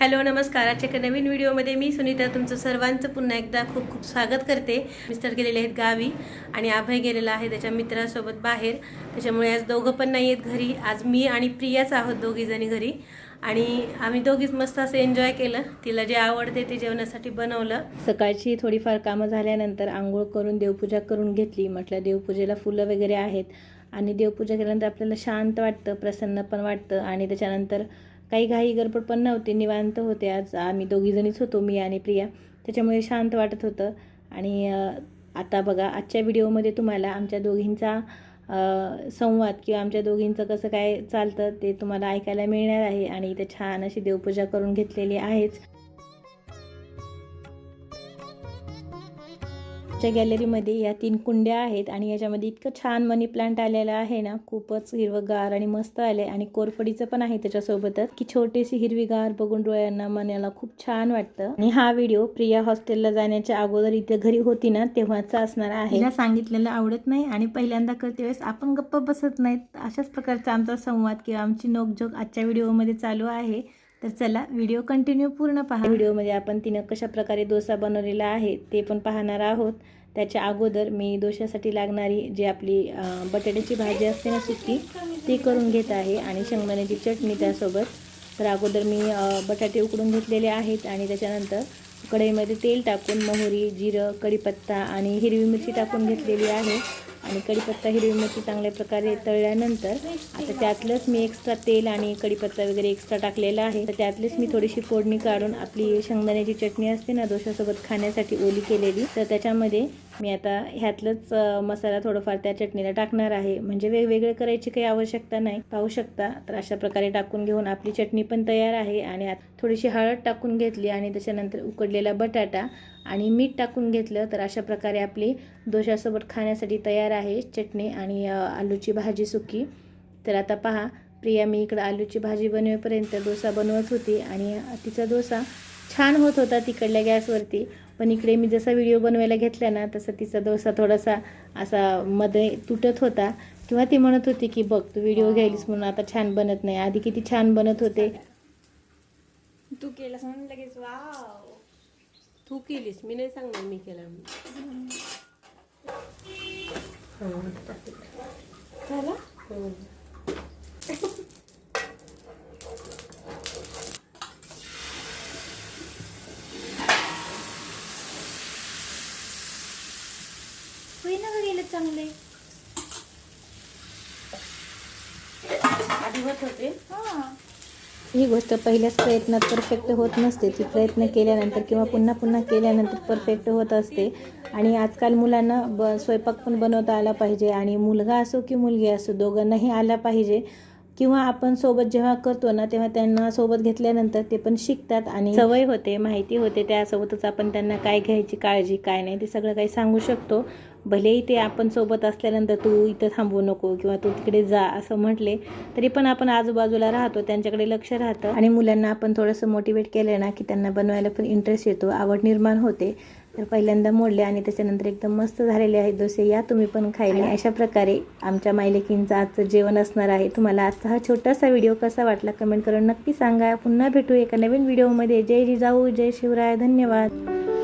Hello नमस्कार. आजच्या एका नवीन व्हिडिओमध्ये मी सुनीता तुमचं सर्वांचं पुन्हा एकदा खूप खूप स्वागत करते. मिस्टर गेलेले आहेत गावी आणि अभय गेलेला आहे त्याच्या मित्रासोबत बाहेर. त्याच्यामुळे आज दोघं पण नाही आहेत घरी. आज मी आणि प्रियाच आहोत दोघीजणी घरी. आणि आम्ही दोघीच मस्त असं एन्जॉय केलं. तिला जे आवडते ते जेवणासाठी बनवलं. सकाळची थोडीफार कामं झाल्यानंतर आंघोळ करून देवपूजा करून घेतली. म्हटलं देवपूजेला फुलं वगैरे आहेत. आणि देवपूजा केल्यानंतर आपल्याला शांत वाटतं प्रसन्न पण वाटतं. आणि त्याच्यानंतर काही घाई गडबड पण नव्हती. निवांत होते आज. आम्ही दोघीजणीच होतो मी आणि प्रिया. त्याच्यामुळे शांत वाटत होतं. आणि आता बघा आजच्या व्हिडिओमध्ये तुम्हाला आमच्या दोघींचा संवाद किंवा आमच्या दोघींचं कसं काय चालतं ते तुम्हाला ऐकायला मिळणार आहे. आणि इथे छान अशी देवपूजा करून घेतलेली आहेच. आमच्या गॅलरीमध्ये या तीन कुंड्या आहेत आणि याच्यामध्ये इतकं छान मनी प्लांट आलेला आहे ना खूपच हिरवगार आणि मस्त आले आणि कोरफडीचं पण आहे त्याच्यासोबतच की छोटीशी हिरवीगार बघून डोळ्यांना मनाला खूप छान वाटतं. आणि हा व्हिडिओ प्रिया हॉस्टेलला जाण्याच्या अगोदर इथे घरी होती ना तेव्हाचा असणार आहे. तिला सांगितलेलं आवडत नाही आणि पहिल्यांदा करते वेळेस आपण गप्प बसत नाहीत. अशाच प्रकारचा आमचा संवाद किंवा आमची नोकझोक आजच्या व्हिडिओमध्ये चालू आहे. तर चला व्हिडिओ कंटिन्यू पूर्ण पहा. व्हिडिओमध्ये आपण तिनं कशाप्रकारे डोसा बनवलेला आहे ते पण पाहणार आहोत. त्याच्या अगोदर मी डोश्यासाठी लागणारी जी आपली बटाट्याची भाजी असते ना सुकी ती करून घेत आहे आणि शेंगदाण्याची चटणी त्यासोबत. तर अगोदर मी बटाटे उकडून घेतलेले आहेत आणि त्याच्यानंतर कढईमध्ये तेल टाकून मोहरी जिरं कढीपत्ता आणि हिरवी मिरची टाकून घेतलेली आहे. आणि कढीपत्ता हिरवी मिरची चांगल्या प्रकारे तळल्यानंतर आता त्यातलंच मी एक्स्ट्रा तेल आणि कढीपत्ता वगैरे एक्स्ट्रा टाकलेला आहे. तर त्यातलीच मी थोडीशी फोडणी काढून आपली शेंगदाण्याची चटणी असते ना दोशासोबत खाण्यासाठी ओली केलेली तर त्याच्यामध्ये मी आता ह्यातलंच मसाला थोडंफार त्या चटणीला टाकणार आहे. म्हणजे वेगवेगळे करायची काही आवश्यकता नाही. पाहू शकता. तर अशा प्रकारे टाकून घेऊन आपली चटणी पण तयार आहे आणि आत थोडीशी हळद टाकून घेतली आणि त्याच्यानंतर उकडलेला बटाटा आणि मीठ टाकून घेतलं. तर अशा प्रकारे आपली दोशासोबत खाण्यासाठी तयार आहे चटणी आणि आलूची भाजी सुकी. तर आता पहा प्रिया मी इकडं आलूची भाजी बनवेपर्यंत डोसा बनवत होती आणि तिचा डोसा छान होत होता तिकडल्या गॅसवरती पण इकडे मी जसा व्हिडिओ बनवायला घेतला ना तसा तिचा डोसा थोडासा असा मध्ये तुटत होता. किंवा ती म्हणत होती की बघ तू व्हिडिओ घ्यायलीस म्हणून आता छान बनत नाही. आधी किती छान बनत होते. तू केलं म्हणून लगेच वाव. तू केलीस. मी नाही सांगणार मी केला झाला? का गेलं चांगले. आधी होत होते? हा. ही गोष्ट पहिल्याच प्रयत्नात परफेक्ट होत नसते. ती प्रयत्न केल्यानंतर किंवा पुन्हा पुन्हा केल्यानंतर परफेक्ट होत असते. आणि आजकाल मुलांना ब स्वयंपाक पण बनवता आला पाहिजे आणि मुलगा असो की मुलगी असो दोघांनाही आला पाहिजे. किंवा आपण सोबत जेव्हा करतो ना तेव्हा त्यांना सोबत घेतल्यानंतर ते पण शिकतात आणि सवय होते माहिती होते. त्यासोबतच आपण त्यांना काय घ्यायची काळजी काय नाही ते सगळं काही सांगू शकतो. भलेही ते आपण सोबत असल्यानंतर तू इथं थांबू नको किंवा तू तिकडे जा असं म्हटले तरी पण आपण आजूबाजूला राहतो त्यांच्याकडे लक्ष राहतं. आणि मुलांना आपण थोडंसं मोटिवेट केलं ना की त्यांना बनवायला पण इंटरेस्ट येतो आवड निर्माण होते. तर पहिल्यांदा मोडले आणि त्याच्यानंतर एकदम मस्त झालेले आहेत डोसे या तुम्ही पण खायला. अशा प्रकारे आमच्या मायलेकींचं आजचं जेवण असणार आहे. तुम्हाला आजचा हा छोटासा व्हिडिओ कसा वाटला कमेंट करून नक्की सांगा. पुन्हा भेटू एका नवीन व्हिडिओमध्ये जय जिजाऊ जय शिवराय धन्यवाद.